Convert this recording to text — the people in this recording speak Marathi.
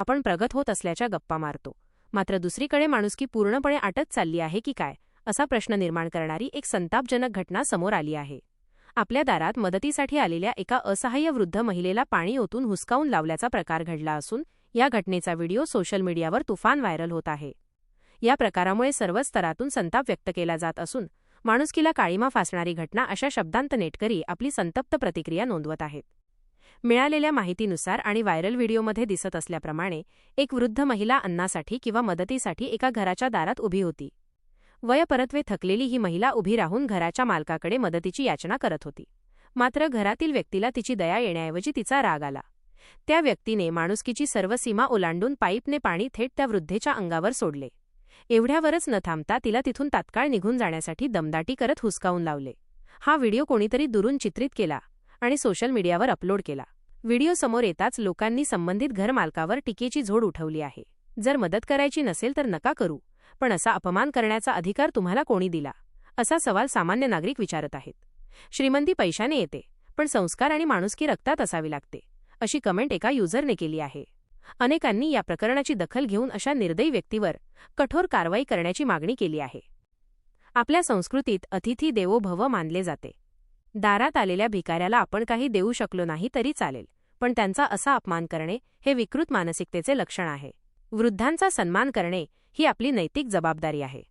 आपण प्रगत होत असल्याच्या गप्पा मारतो. मात्र दुसरीकडे माणुसकी पूर्णपणे आटत चालली आहे की काय असा प्रश्न निर्माण करणारी एक संतापजनक घटना समोर आली आहे. आपल्या दारात मदतीसाठी आलेल्या एका असहाय्य वृद्ध महिलेला पाणी ओतून हुसकावून लावल्याचा प्रकार घडला असून या घटनेचा व्हिडिओ सोशल मीडियावर तुफान व्हायरल होत आहे. या प्रकारामुळे सर्व स्तरातून संताप व्यक्त केला जात असून माणुसकीला काळीमा फासणारी घटना अशा शब्दांत नेटकरी आपली संतप्त प्रतिक्रिया नोंदवत आहेत. मिळालेल्या माहितीनुसार आणि व्हायरल व्हिडिओमध्ये दिसत असल्याप्रमाणे एक वृद्ध महिला अन्नासाठी किंवा मदतीसाठी एका घराच्या दारात उभी होती. वयपरत्वे थकलेली ही महिला उभी राहून घराच्या मालकाकडे मदतीची याचना करत होती. मात्र घरातील व्यक्तीला तिची दया येण्याऐवजी तिचा राग आला. त्या व्यक्तीने माणुसकीची सर्व सीमा ओलांडून पाईपने पाणी थेट त्या वृद्धेच्या अंगावर सोडले. एवढ्यावरच न थांबता तिला तिथून तात्काळ निघून जाण्यासाठी दमदाटी करत हुसकावून लावले. हा व्हिडिओ कोणीतरी दुरून चित्रित केला. आणि सोशल मीडियावर अपलोड केला. व्हिडिओ समोर येताच लोकांनी संबंधित घरमालकावर टीकेची झोड उठवली आहे. जर मदत करायची नसेल तर नका करू पण असा अपमान करण्याचा अधिकार तुम्हाला कोणी दिला? असा सवाल सामान्य नागरिक विचारत आहेत. श्रीमंती पैशाने येते पण संस्कार आणि माणुसकी रक्तात असावी लागते अशी कमेंट एका युजरने केली आहे. अनेकांनी या प्रकरणाची दखल घेऊन अशा निर्दयी व्यक्तीवर कठोर कारवाई करण्याची मागणी केली आहे. आपल्या संस्कृतीत अतिथी देवो भव मानले जाते. दारात आलेल्या भिकाऱ्याला आपण काही देऊ शकलो नाही तरी चालेल पण त्यांचा असा अपमान करणे हे विकृत मानसिकतेचे लक्षण आहे. वृद्धांचा सन्मान करणे ही आपली नैतिक जबाबदारी आहे.